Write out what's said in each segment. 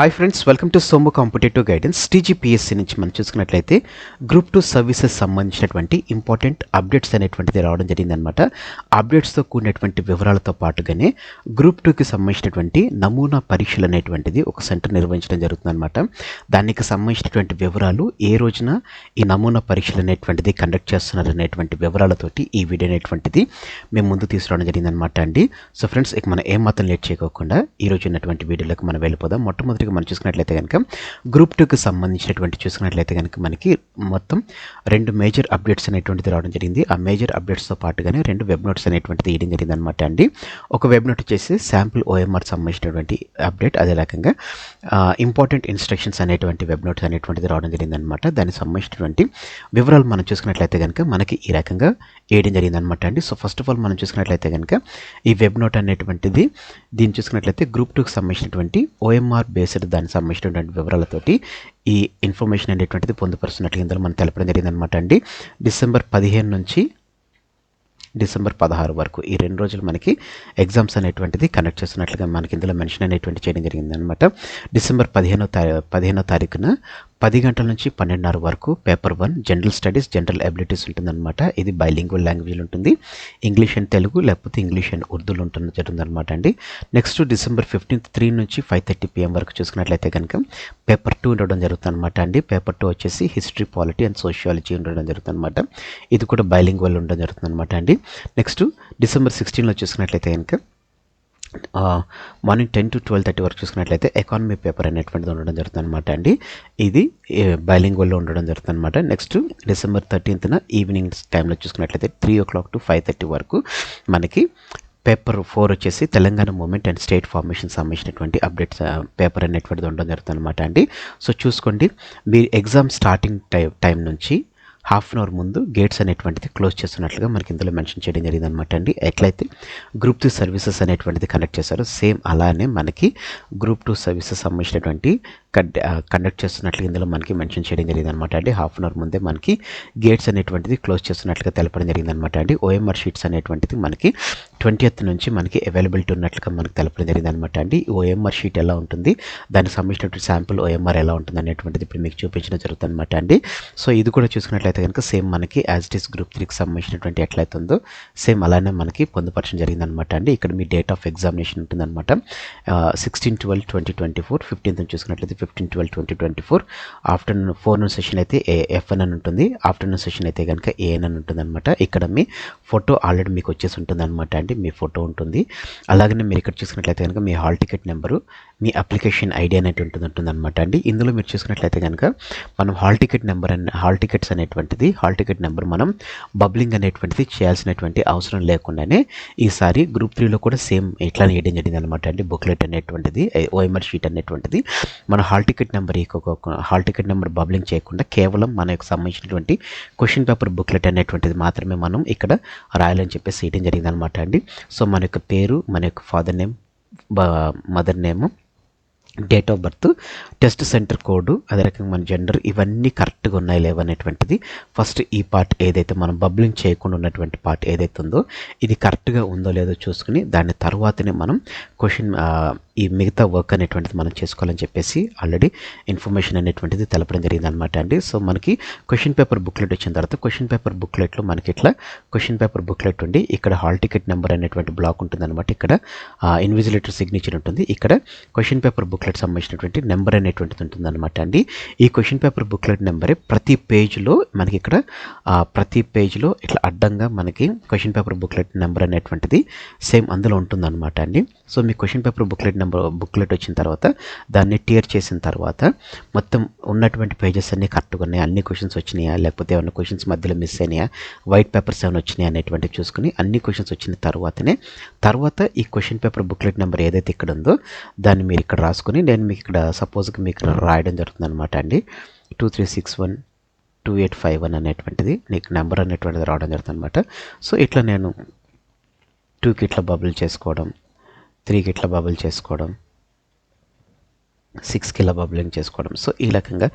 Hi friends welcome to Somu competitive guidance TGPSC నుంచి మనం చూసుకున్నట్లయితే గ్రూప్ టూ సర్వీసెస్ సంబంధించినటువంటి ఇంపార్టెంట్ అప్డేట్స్ అనేటువంటిది రావడం జరిగిందనమాట అప్డేట్స్తో కూడినటువంటి వివరాలతో పాటుగానే గ్రూప్ టూకి సంబంధించినటువంటి నమూనా పరీక్షలు అనేటువంటిది ఒక సెంటర్ నిర్వహించడం జరుగుతుందన్నమాట. దానికి సంబంధించినటువంటి వివరాలు ఏ రోజున ఈ నమూనా పరీక్షలు అనేటువంటిది కండక్ట్ చేస్తున్నారు అనేటువంటి వివరాలతోటి ఈ వీడియో అనేటువంటిది మేము ముందు తీసుకురావడం జరిగిందనమాట అండి. సో ఫ్రెండ్స్ ఇక మనం ఏమాత్రం మాత్రం లేట్ చేయకోకుండా ఈ ఉన్నటువంటి వీడియోలకు మనం వెళ్ళిపోదాం. మొట్టమొదటిగా మనం చూసుకున్నట్లయితే కనుక గ్రూప్ టూకి సంబంధించినటువంటి చూసుకున్నట్లయితే కనుక మనకి మొత్తం రెండు మేజర్ అప్డేట్స్ అనేటువంటిది రావడం జరిగింది. ఆ మేజర్ అప్డేట్స్తో పాటుగానే రెండు వెబ్ నోట్స్ అనేటువంటిది ఇవ్వడం జరిగింది అనమాట అండి. ఒక వెబ్ నోట్ వచ్చేసి శాంపుల్ ఓఎంఆర్ సంబంధించినటువంటి అప్డేట్ అదే రకంగా ఇంపార్టెంట్ ఇన్స్ట్రక్షన్స్ అనేటువంటి వెబ్ నోట్స్ అనేటువంటిది రావడం జరిగింది అనమాట దానికి సంబంధించినటువంటి వివరాలు మనం చూసుకున్నట్లయితే కనుక మనకి ఈ రకంగా వేయడం జరిగింది అనమాట అండి. సో ఫస్ట్ ఆఫ్ ఆల్ మనం చూసుకున్నట్లయితే కనుక ఈ వెబ్ నోట్ అనేటువంటిది దీన్ని చూసుకున్నట్లయితే గ్రూప్ టూకి సంబంధించినటువంటి ఓఎంఆర్ బేస్డ్ దానికి సంబంధించినటువంటి వివరాలతోటి ఈ ఇన్ఫర్మేషన్ అనేటువంటిది పొందుపరుస్తున్నట్లు ఇందులో మనం తెలపడం జరిగిందనమాట అండి. డిసెంబర్ పదిహేను నుంచి డిసెంబర్ పదహారు వరకు ఈ రెండు రోజులు మనకి ఎగ్జామ్స్ అనేటువంటిది కండక్ట్ చేస్తున్నట్లుగా మనకి ఇందులో మెన్షన్ అనేటువంటి చేయడం జరిగిందనమాట డిసెంబర్ పదిహేనో తారీ పదిహేనో తారీఖున పది గంటల నుంచి పన్నెండున్నర వరకు paper one general studies general abilities ఉంటుందన్నమాట. ఇది బైలింగ్వల్ లాంగ్వేజ్లో ఉంటుంది. ఇంగ్లీష్ అండ్ తెలుగు లేకపోతే ఇంగ్లీష్ అండ్ ఉర్దూలో ఉంటుంది జరుగుతుందన్నమాట అండి. నెక్స్ట్ డిసెంబర్ ఫిఫ్టీన్త్ త్రీ నుంచి ఫైవ్ థర్టీ పిఎం వరకు చూసుకున్నట్లయితే కనుక పేపర్ టూ ఉండడం జరుగుతుంది అనమాట అండి. పేపర్ టూ వచ్చేసి హిస్టరీ పాలిటీ అండ్ సోషియాలజీ ఉండడం జరుగుతుంది అనమాట ఇది కూడా బైలింగ్వల్ ఉండడం జరుగుతుందన్నమాట అండి. నెక్స్ట్ డిసెంబర్ సిక్స్టీన్లో చూసుకున్నట్లయితే కనుక morning ten to twelve thirty వరకు చూసుకున్నట్లయితే ఎకానమీ పేపర్ అనేటువంటిది ఉండడం జరుగుతుంది అనమాట అండి. ఇది బైలింగ్వల్లో ఉండడం జరుగుతుంది అనమాట నెక్స్ట్ డిసెంబర్ థర్టీన్త్న ఈవినింగ్ టైంలో చూసుకున్నట్లయితే three o'clock to five thirty వరకు మనకి పేపర్ ఫోర్ వచ్చేసి Telangana movement and state formation సంబంధించినటువంటి అప్డేట్స్ పేపర్ అనేటువంటిది ఉండడం జరుగుతుంది అనమాట అండి. సో చూసుకోండి. మీరు ఎగ్జామ్ స్టార్టింగ్ టైం టైం నుంచి హాఫ్ అన్ అవర్ ముందు గేట్స్ అనేటువంటిది క్లోజ్ చేస్తున్నట్లుగా మనకి ఇందులో మెన్షన్ చేయడం జరిగింది అనమాట అండి. ఎట్లయితే గ్రూప్ టూ సర్వీసెస్ అనేటువంటిది కనెక్ట్ చేశారో సేమ్ అలానే మనకి గ్రూప్ టూ సర్వీసెస్ సంబంధించినటువంటి కండక్ట్ చేస్తున్నట్లు ఇందులో మనకి మెన్షన్ చేయడం జరిగింది అనమాట అండి. హాఫ్ అన్ అవర్ ముందే మనకి గేట్స్ అనేటువంటిది క్లోజ్ చేస్తున్నట్లుగా తెలపడం జరిగింది అనమాట అండి ఓఎంఆర్ షీట్స్ అనేటువంటిది మనకి ట్వంటీయత్ నుంచి మనకి అవైలబిలిటీ ఉన్నట్లుగా మనకి తెలపడం జరిగింది అనమాట అండి ఓఎంఆర్ షీట్ ఎలా ఉంటుంది? దానికి సంబంధించినటువంటి శాంపుల్ ఓఎంఆర్ ఎలా ఉంటుంది అనేటువంటిది ఇప్పుడు మీకు చూపించడం జరుగుతుంది అనమాట అండి. సో ఇది కూడా చూసుకున్నట్లయితే కనుక సేమ్ మనకి యాజ్ ఇట్ ఈస్ గ్రూప్ త్రీకి సంబంధించినటువంటి ఎట్లయితే ఉందో సేమ్ అలానే మనకి పొందుపరచడం జరిగింది అనమాట అండి. ఇక్కడ మీ డేట్ ఆఫ్ ఎగ్జామినేషన్ ఉంటుందన్నమాట. Sixteen twelve twenty twenty four fifteenth చూసుకున్నట్లయితే fifteen twelve twenty twenty four. Afternoon forenoon session అయితే ఏ ఎఫ్ఎన్ అని ఉంటుంది. ఆఫ్టర్నూన్ సెషన్ అయితే కనుక ఏఎన్ అని ఉంటుంది అనమాట ఇక్కడ మీ ఫోటో ఆల్రెడీ మీకు వచ్చేసి ఉంటుంది అనమాట అండి. మీ ఫోటో ఉంటుంది. అలాగనే మీరు ఇక్కడ చూసినట్లయితే కనుక మీ హాల్ టికెట్ నెంబరు మీ అప్లికేషన్ ఐడి అనేటువంటిది ఉంటుందన్నమాట అనమాట అండి. ఇందులో మీరు చూసుకున్నట్లయితే కనుక మనం హాల్ టికెట్ నెంబర్ అనే హాల్ టికెట్స్ అనేటువంటిది హాల్ టికెట్ నెంబర్ మనం బబ్లింగ్ అనేటువంటిది చేయాల్సినటువంటి అవసరం లేకుండానే ఈసారి గ్రూప్ త్రీలో కూడా సేమ్ ఇట్లానే వేయడం జరిగింది అనమాట అండి. బుక్లెట్ అనేటువంటిది ఓఎంఆర్ షీట్ అనేటువంటిది. మన hall ticket number hall ticket number bubbling చేయకుండా కేవలం మన యొక్క సంబంధించినటువంటి క్వశ్చన్ పేపర్ బుక్లెట్ అనేటువంటిది మాత్రమే మనం ఇక్కడ రాయాలని చెప్పేసి వేయడం జరిగింది అనమాట అండి. సో మన యొక్క పేరు మన యొక్క father name mother name date of birth test centre code అదే రకంగా మన జెండర్ ఇవన్నీ కరెక్ట్గా ఉన్నాయి లేవనేటువంటిది ఫస్ట్ ఈ పార్ట్ ఏదైతే మనం బబ్లింగ్ చేయకుండా ఉన్నటువంటి పార్ట్ ఏదైతే ఉందో ఇది కరెక్ట్గా ఉందో లేదో చూసుకుని దాని తర్వాతనే మనం క్వశ్చన్ ఈ మిగతా వర్క్ అనేటువంటిది మనం చేసుకోవాలని చెప్పేసి ఆల్రెడీ ఇన్ఫర్మేషన్ అనేటువంటిది తెలపడం జరిగింది అనమాట అండి. సో మనకి క్వశ్చన్ పేపర్ బుక్లెట్ వచ్చిన తర్వాత క్వశ్చన్ పేపర్ బుక్లెట్లో మనకి ఇట్లా క్వశ్చన్ పేపర్ బుక్లెట్ ఉండి ఇక్కడ హాల్ టికెట్ నెంబర్ అనేటువంటి బ్లాక్ ఉంటుంది అనమాట ఇక్కడ ఇన్విజిలేటర్ సిగ్నేచర్ ఉంటుంది. ఇక్కడ క్వశ్చన్ పేపర్ బుక్లెట్ సంబంధించినటువంటి నెంబర్ అనేటువంటిది ఉంటుంది అనమాట అండి. ఈ క్వశ్చన్ పేపర్ బుక్లెట్ నెంబరే ప్రతి పేజ్లో మనకి ఇక్కడ ప్రతి పేజ్లో ఇట్లా అడ్డంగా మనకి క్వశ్చన్ పేపర్ బుక్లెట్ నెంబర్ అనేటువంటిది సేమ్ అందులో ఉంటుంది అనమాట అండి. సో మీ question paper booklet number booklet వచ్చిన తర్వాత దాన్ని టియర్ చేసిన తర్వాత మొత్తం ఉన్నటువంటి పేజెస్ అన్నీ కరెక్ట్గా ఉన్నాయి. అన్ని క్వశ్చన్స్ వచ్చినాయా? లేకపోతే ఏమైనా క్వశ్చన్స్ మధ్యలో మిస్ అయినాయా? వైట్ పేపర్స్ ఏమైనా వచ్చినాయా అనేటువంటివి చూసుకుని అన్ని క్వశ్చన్స్ వచ్చిన తర్వాతనే తర్వాత ఈ క్వశ్చన్ పేపర్ బుక్లెట్ నెంబర్ ఏదైతే ఇక్కడ ఉందో దాన్ని మీరు ఇక్కడ రాసుకుని నేను మీకు ఇక్కడ సపోజ్కి మీకు రాయడం జరుగుతుంది అనమాట అండి. Two three six one two eight five one అనేటువంటిది నీకు నెంబర్ అనేటువంటిది రావడం జరుగుతుంది అనమాట సో ఇట్లా నేను టూ కిట్ల బబుల్ చేసుకోవడం త్రీ గిట్ల బబుల్ చేసుకోవడం సిక్స్కి ఇలా బబ్లింగ్ చేసుకోవడం. సో ఈ రకంగా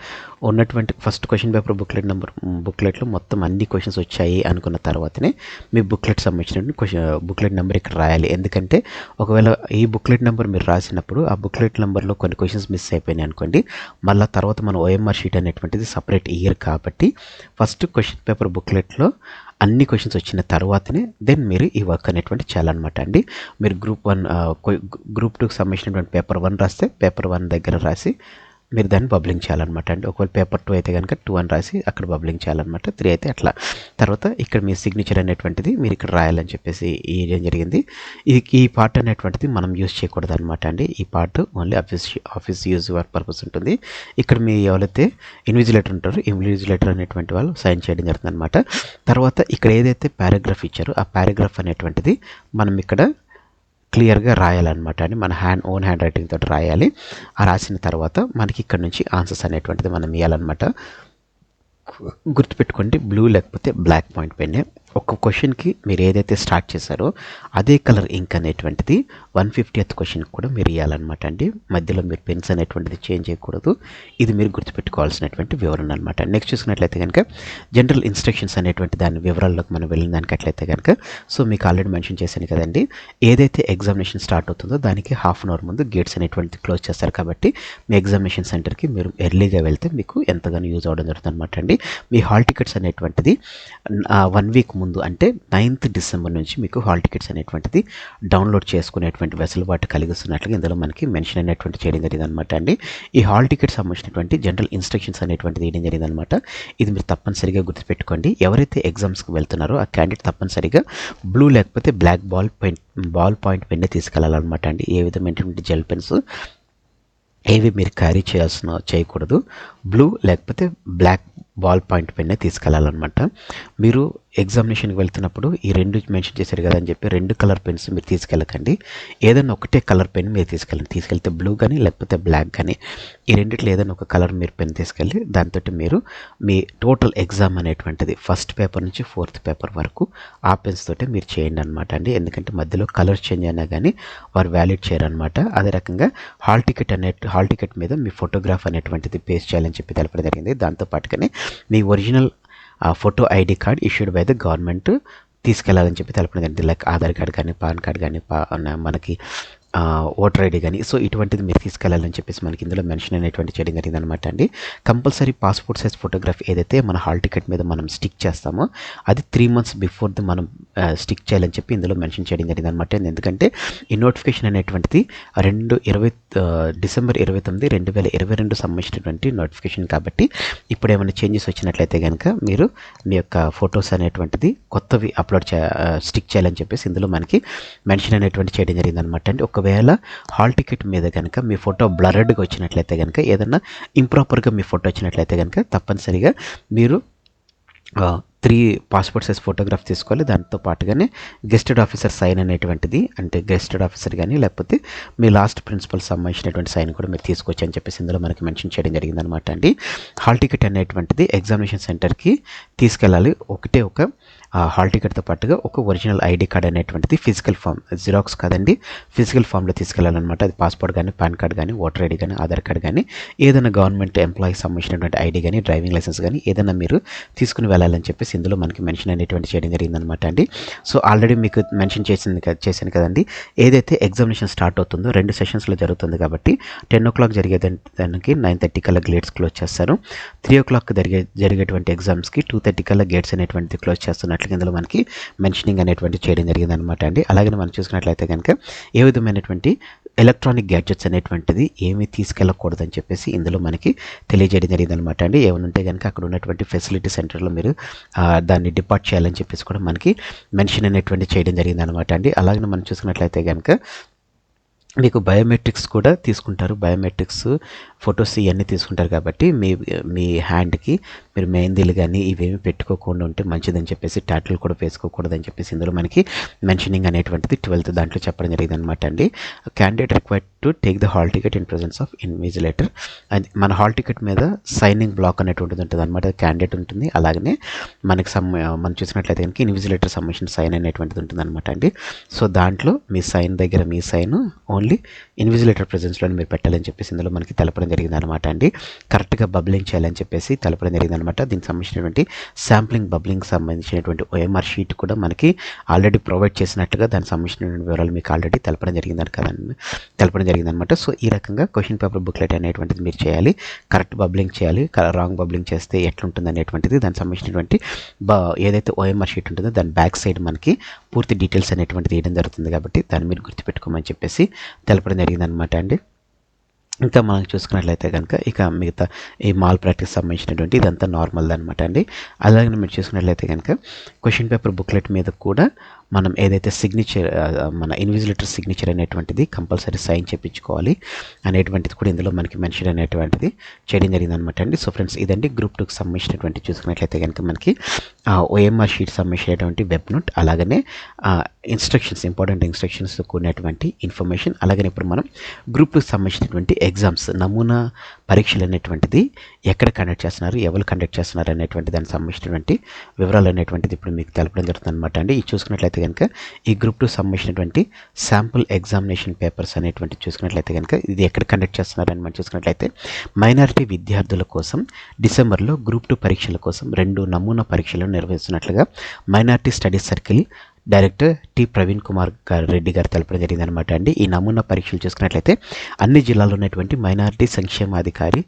ఉన్నటువంటి first question paper booklet number బుక్లెట్లో మొత్తం అన్ని క్వశ్చన్స్ వచ్చాయి అనుకున్న తర్వాతనే మీ బుక్లెట్ సంబంధించిన క్వశ్చన్ బుక్లెట్ నెంబర్ ఇక్కడ రాయాలి. ఎందుకంటే ఒకవేళ ఈ బుక్లెట్ నెంబర్ మీరు రాసినప్పుడు ఆ బుక్లెట్ నెంబర్లో కొన్ని క్వశ్చన్స్ మిస్ అయిపోయినాయి అనుకోండి మళ్ళీ తర్వాత మన ఓఎంఆర్ షీట్ అనేటువంటిది సపరేట్ ఇయర్ కాబట్టి ఫస్ట్ క్వశ్చన్ పేపర్ బుక్లెట్లో అన్ని క్వశ్చన్స్ వచ్చిన తర్వాతనే దెన్ మీరు ఈ వర్క్ అనేటువంటి చేయాలన్నమాట అండి. మీరు గ్రూప్ వన్ గ్రూప్ టూకి సంబంధించినటువంటి పేపర్ వన్ రాస్తే పేపర్ వన్ దగ్గర రాసి మీరు దాన్ని బబ్లింగ్ చేయాలన్నమాట. అండి ఒకవేళ పేపర్ టూ అయితే కనుక టూ అని రాసి అక్కడ బబ్లింగ్ చేయాలన్నమాట. త్రీ అయితే అట్లా. తర్వాత ఇక్కడ మీ సిగ్నేచర్ అనేటువంటిది మీరు ఇక్కడ రాయాలని చెప్పేసి ఏం జరిగింది. ఇది ఈ పార్ట్ అనేటువంటిది మనం యూజ్ చేయకూడదు అనమాట అండి. ఈ part only office office use work purpose ఉంటుంది. ఇక్కడ మీ ఎవరైతే ఇన్విజిలేటర్ ఉంటారో ఇన్విజిలేటర్ అనేటువంటి వాళ్ళు సైన్ చేయడం జరుగుతుంది అనమాట తర్వాత ఇక్కడ ఏదైతే పారాగ్రాఫ్ ఇచ్చారో ఆ పారాగ్రాఫ్ అనేటువంటిది మనం ఇక్కడ క్లియర్గా రాయాలన్నమాట అని మన హ్యాండ్ ఓన్ హ్యాండ్ రైటింగ్ తోటి రాయాలి. ఆ రాసిన తర్వాత మనకి ఇక్కడ నుంచి ఆన్సర్స్ అనేటువంటిది మనం ఇవ్వాలన్నమాట గుర్తుపెట్టుకోండి బ్లూ లేకపోతే బ్లాక్ పాయింట్ పెన్నే. ఒక క్వశ్చన్కి మీరు ఏదైతే స్టార్ట్ చేశారో అదే కలర్ ఇంక్ అనేటువంటిది వన్ ఫిఫ్టీయత్ క్వశ్చన్కి కూడా మీరు ఇవ్వాలన్నమాట అండి. మధ్యలో మీరు పెన్స్ అనేటువంటిది చేంజ్ చేయకూడదు. ఇది మీరు గుర్తుపెట్టుకోవాల్సినటువంటి వివరణ అనమాట నెక్స్ట్ చూసుకున్నట్లయితే కనుక జనరల్ ఇన్స్ట్రక్షన్స్ అనేటువంటి దాని వివరాల్లోకి మనం వెళ్ళిన దానికట్లయితే కనుక సో మీకు ఆల్రెడీ మెన్షన్ చేశాను కదండి. ఏదైతే ఎగ్జామినేషన్ స్టార్ట్ అవుతుందో దానికి హాఫ్ అన్ అవర్ ముందు గేట్స్ అనేటువంటిది క్లోజ్ చేస్తారు కాబట్టి మీ ఎగ్జామినేషన్ సెంటర్కి మీరు ఎర్లీగా వెళ్తే మీకు ఎంతగానో యూజ్ అవ్వడం జరుగుతుంది అనమాట అండి. మీ హాల్ టికెట్స్ అనేటువంటిది వన్ వీక్ ముందు అంటే నైన్త్ డిసెంబర్ నుంచి మీకు హాల్ టికెట్స్ అనేటువంటిది డౌన్లోడ్ చేసుకునేటువంటి వెసులుబాటు కలిగిస్తున్నట్లుగా ఇందులో మనకి మెన్షన్ అనేటువంటి చేయడం జరిగింది అనమాట అండి. ఈ హాల్ టికెట్ సంబంధించినటువంటి జనరల్ ఇన్స్ట్రక్షన్స్ అనేటువంటిది వేయడం జరిగింది అనమాట ఇది మీరు తప్పనిసరిగా గుర్తుపెట్టుకోండి. ఎవరైతే ఎగ్జామ్స్కి వెళ్తున్నారో ఆ క్యాండిడేట్ తప్పనిసరిగా బ్లూ లేకపోతే black ball pen ball point పెన్నే తీసుకెళ్ళాలన్నమాట అండి. ఏ విధమైనటువంటి జెల్ పెన్స్ ఏవి మీరు క్యారీ చేయాల్సిన చేయకూడదు. బ్లూ లేకపోతే బ్లాక్ బాల్ పాయింట్ పెన్నే తీసుకెళ్ళాలన్నమాట మీరు ఎగ్జామినేషన్కి వెళ్తున్నప్పుడు ఈ రెండు మెన్షన్ చేశారు కదా అని చెప్పి రెండు కలర్ పెన్స్ మీరు తీసుకెళ్ళకండి. ఏదైనా ఒకటే కలర్ పెన్ మీరు తీసుకెళ్ళండి. తీసుకెళ్తే బ్లూ కానీ లేకపోతే బ్లాక్ కానీ ఈ రెండిట్లో ఏదైనా ఒక కలర్ మీరు పెన్ తీసుకెళ్ళి దాంతో మీరు మీ టోటల్ ఎగ్జామ్ అనేటువంటిది ఫస్ట్ పేపర్ నుంచి ఫోర్త్ పేపర్ వరకు ఆ పెన్స్ తోటే మీరు చేయండి అనమాట అండి. ఎందుకంటే మధ్యలో కలర్ చేంజ్ అయినా కానీ వారు వ్యాలిడ్ చేయరనమాట అదే రకంగా హాల్ టికెట్ అనే హాల్ టికెట్ మీద మీ ఫోటోగ్రాఫ్ అనేటువంటిది పేస్ట్ చేయాలని చెప్పి తెలపడం జరిగింది. దాంతో పాటుగానే మీ original photo ID card issued by the government తీసుకెళ్ళాలని చెప్పి తెలపడం జరిగింది లైక్ ఆధార్ కార్డ్ కానీ పాన్ కార్డ్ కానీ పా- మనకి ఓటర్ ఐడి కానీ సో ఇటువంటిది మీరు తీసుకెళ్ళాలని చెప్పేసి మనకి ఇందులో మెన్షన్ అనేటువంటి చేయడం జరిగింది అనమాట అండి. కంపల్సరీ పాస్పోర్ట్ సైజ్ ఫోటోగ్రఫీ ఏదైతే మన హాల్ టికెట్ మీద మనం స్టిక్ చేస్తామో అది త్రీ మంత్స్ బిఫోర్ ది మనం స్టిక్ చేయాలని చెప్పి ఇందులో మెన్షన్ చేయడం జరిగింది అనమాట ఎందుకంటే ఈ నోటిఫికేషన్ అనేటువంటిది రెండు ఇరవై డిసెంబర్ ఇరవై తొమ్మిది రెండు వేల ఇరవై రెండు సంబంధించినటువంటి నోటిఫికేషన్ కాబట్టి ఇప్పుడు ఏమైనా చేంజెస్ వచ్చినట్లయితే కనుక మీరు మీ యొక్క ఫొటోస్ అనేటువంటిది కొత్తవి అప్లోడ్ చే స్టిక్ చేయాలని చెప్పేసి ఇందులో మనకి మెన్షన్ అనేటువంటి చేయడం జరిగింది అనమాట అండి ఒకవేళ హాల్ టికెట్ మీద కనుక మీ ఫోటో బ్లరెడ్గా వచ్చినట్లయితే కనుక ఏదన్నా ఇంప్రాపర్గా మీ ఫోటో వచ్చినట్లయితే కనుక తప్పనిసరిగా మీరు త్రీ పాస్పోర్ట్ సైజ్ ఫోటోగ్రాఫ్ తీసుకోవాలి. దాంతో పాటుగానే గెస్టెడ్ ఆఫీసర్ సైన్ అనేటువంటిది అంటే గెస్టెడ్ ఆఫీసర్ కానీ లేకపోతే మీ లాస్ట్ ప్రిన్సిపల్ సంబంధించినటువంటి సైన్ కూడా మీరు తీసుకోవచ్చు అని చెప్పేసి ఇందులో మనకి మెన్షన్ చేయడం జరిగింది అనమాట అండి. హాల్ టికెట్ అనేటువంటిది ఎగ్జామినేషన్ సెంటర్కి తీసుకెళ్ళాలి. ఒకటే ఒక హాల్ టికెట్తో పాటుగా ఒక ఒరిజినల్ ఐడి కార్డ్ అనేటువంటిది ఫిజికల్ ఫామ్ జిరాక్స్ కాదండి. ఫిజికల్ ఫామ్లో తీసుకెళ్ళాలన్నమాట అది పాస్పోర్ట్ కానీ పాన్ కార్డ్ కానీ ఓటర్ ఐడి కానీ ఆధార్ కార్డ్ కానీ ఏదైనా గవర్నమెంట్ ఎంప్లాయీకి సంబంధించినటువంటి ఐడి కానీ డ్రైవింగ్ లైసెన్స్ కానీ ఏదైనా మీరు తీసుకుని వెళ్ళాలని చెప్పేసి ఇందులో మనకి మెన్షన్ అనేటువంటి చేయడం జరిగిందనమాట అండి. సో ఆల్రెడీ మీకు మెన్షన్ చేసింది చేశాను కదండి. ఏదైతే ఎగ్జామినేషన్ స్టార్ట్ అవుతుందో రెండు సెషన్స్లో జరుగుతుంది కాబట్టి టెన్ ఓ క్లాక్ జరిగే దాని- దానికి నైన్ థర్టీ కల్లా గేట్స్ క్లోజ్ చేస్తారు. త్రీ ఓ క్లాక్ జరిగే జరిగేటువంటి ఎగ్జామ్స్కి టూ థర్టీ కల్లా గేట్స్ అనేటువంటిది క్లోజ్ చేస్తున్నట్లుగా ఇందులో మనకి మెన్షనింగ్ అనేటువంటి చేయడం జరిగింది అనమాట అండి. అలాగే మనం చూసుకున్నట్లయితే కనుక ఏ విధమైనటువంటి ఎలక్ట్రానిక్ గ్యాడ్జెట్స్ అనేటువంటిది ఏమీ తీసుకెళ్ళకూడదని చెప్పేసి ఇందులో మనకి తెలియజేయడం జరిగింది అనమాట అండి. ఏమైనా ఉంటే కనుక అక్కడ ఉన్నటువంటి ఫెసిలిటీ సెంటర్లో మీరు దాన్ని డిపార్ట్ చేయాలని చెప్పేసి కూడా మనకి మెన్షన్ అనేటువంటి చేయడం జరిగింది అనమాట అండి. అలాగే మనం చూసుకున్నట్లయితే కనుక మీకు బయోమెట్రిక్స్ కూడా తీసుకుంటారు. బయోమెట్రిక్స్ ఫొటోస్ ఇవన్నీ తీసుకుంటారు కాబట్టి మీ మీ హ్యాండ్కి మీరు మెహందీలు కానీ ఇవేమి పెట్టుకోకుండా ఉంటే మంచిదని చెప్పేసి టాటూలు కూడా వేసుకోకూడదని చెప్పేసి ఇందులో మనకి మెన్షనింగ్ అనేటువంటిది ట్వెల్త్ దాంట్లో చెప్పడం జరిగింది అనమాట అండి. Candidate required to take the hall ticket in presence of invigilator and మన హాల్ టికెట్ మీద సైనింగ్ బ్లాక్ అనేటువంటిది ఉంటుంది అనమాట క్యాండిడేట్ ఉంటుంది. అలాగనే మనకి సమ్ మనం చూసినట్లయితే కనుక ఇన్విజిలేటర్ సబ్మిషన్ సైన్ అనేటువంటిది ఉంటుంది అనమాట అండి. సో దాంట్లో మీ సైన్ దగ్గర మీ సైన్ ఓన్లీ ఇన్విజిలేటర్ ప్రజెన్స్లో మీరు పెట్టాలని చెప్పేసి ఇందులో మనకి తెలపడం జరిగింది అనమాట అండి. కరెక్ట్గా బబ్లింగ్ చేయాలని చెప్పేసి తెలపడం జరిగింది అనమాట దీనికి సంబంధించినటువంటి శాంప్లింగ్ బబ్లింగ్ సంబంధించినటువంటి ఓఎంఆర్ షీట్ కూడా మనకి ఆల్రెడీ ప్రొవైడ్ చేసినట్టుగా దానికి సంబంధించినటువంటి వివరాలు మీకు ఆల్రెడీ తెలపడం జరిగిందని కదండి తెలపడం జరిగింది అనమాట సో ఈ రకంగా క్వశ్చన్ పేపర్ బుక్లెట్ అనేటువంటిది మీరు చేయాలి. కరెక్ట్ బబ్లింగ్ చేయాలి. రాంగ్ బబ్లింగ్ చేస్తే ఎట్లుంటుంది అనేటువంటిది దానికి సంబంధించినటువంటి బా ఏదైతే ఓఎంఆర్ షీట్ ఉంటుందో దాని బ్యాక్ సైడ్ మనకి పూర్తి డీటెయిల్స్ అనేటువంటిది వేయడం జరుగుతుంది కాబట్టి దాన్ని మీరు గుర్తుపెట్టుకోమని చెప్పేసి తెలపడం జరిగిందనమాట అండి. ఇంకా మనం చూసుకున్నట్లయితే కనుక ఇక మిగతా ఈ మాల్ ప్రాక్టీస్ సంబంధించినటువంటి ఇదంతా నార్మల్ అనమాట అండి. అలాగే మీరు చూసుకున్నట్లయితే కనుక క్వశ్చన్ పేపర్ బుక్లెట్ మీద కూడా మనం ఏదైతే సిగ్నేచర్ మన ఇన్విజిలేటర్ సిగ్నేచర్ అనేటువంటిది కంపల్సరీ సైన్ చేయించుకోవాలి అనేటువంటిది కూడా ఇందులో మనకి మెన్షన్ అనేటువంటిది చేయడం జరిగింది అనమాట అండి. సో ఫ్రెండ్స్ ఇదండి గ్రూప్ టూకి సంబంధించినటువంటి చూసుకున్నట్లయితే కనుక మనకి ఓఎంఆర్ షీట్ సంబంధించినటువంటి వెబ్ నోట్ అలాగనే ఇన్స్ట్రక్షన్స్ ఇంపార్టెంట్ ఇన్స్ట్రక్షన్స్ కూడినటువంటి ఇన్ఫర్మేషన్ అలాగనే ఇప్పుడు మనం గ్రూప్ టూకి సంబంధించినటువంటి ఎగ్జామ్స్ నమూనా పరీక్షలు అనేటువంటిది ఎక్కడ కండక్ట్ చేస్తున్నారు ఎవరు కండక్ట్ చేస్తున్నారు అనేటువంటి దానికి సంబంధించినటువంటి వివరాలు అనేటువంటిది ఇప్పుడు మీకు తెలపడం జరుగుతుంది అనమాట అండి. ఇది చూసుకున్నట్లయితే కనుక ఈ గ్రూప్ టూ సంబంధించినటువంటి శాంపుల్ ఎగ్జామినేషన్ పేపర్స్ అనేటువంటి చూసుకున్నట్లయితే కనుక ఇది ఎక్కడ కండక్ట్ చేస్తున్నారని మనం చూసుకున్నట్లయితే మైనారిటీ విద్యార్థుల కోసం డిసెంబర్లో గ్రూప్ టూ పరీక్షల కోసం రెండు నమూనా పరీక్షలను నిర్వహిస్తున్నట్లుగా minority studies circle director T Praveen Kumar గారు రెడ్డి గారు తెలపడం జరిగిందనమాట అండి. ఈ నమూనా పరీక్షలు చూసుకున్నట్లయితే అన్ని జిల్లాలో ఉన్నటువంటి మైనారిటీ సంక్షేమాధికారి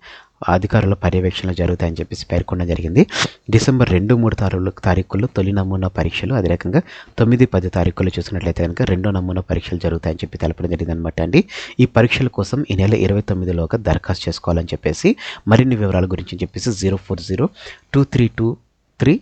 అధికారుల పర్యవేక్షణలు జరుగుతాయని చెప్పేసి పేర్కొనడం జరిగింది. డిసెంబర్ రెండు మూడు తారీఖు తారీఖుల్లో తొలి నమూనా పరీక్షలు అదే రకంగా తొమ్మిది పది తారీఖుల్లో చూసినట్లయితే కనుక రెండో నమూనా పరీక్షలు జరుగుతాయని చెప్పి తెలపడం జరిగింది అనమాట అండి. ఈ పరీక్షల కోసం ఈ నెల ఇరవై తొమ్మిదిలోగా దరఖాస్తు చేసుకోవాలని చెప్పేసి మరిన్ని వివరాల గురించి చెప్పేసి zero four zero two three two three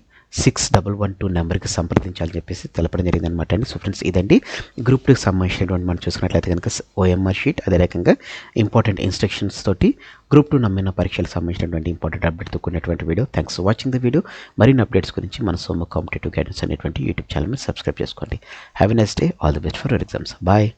six double one two నెంబర్కి సంప్రదించాలని చెప్పేసి తెలపడం జరిగింది అనమాట అండి. సో ఫ్రెండ్స్ ఇదండి. గ్రూప్ టూకి సంబంధించినటువంటి మనం చూసుకున్నట్లయితే కనుక ఓఎంఆర్ షీట్ అదే రకంగా ఇంపార్టెంట్ ఇన్స్ట్రక్షన్స్ తోటి గ్రూప్ టూ నమ్మిన పరీక్షలకు సంబంధించినటువంటి important update తొక్కున్నటువంటి video. Thanks for watching the video. మరిన్ని అప్డేట్స్ గురించి మన సోమ కాంపిటేటివ్ గైడెన్స్ అనేటువంటి యూట్యూబ్ ఛానల్ని సబ్స్క్రైబ్ చేసుకోండి. Have a next day. All the best for exams. Bye.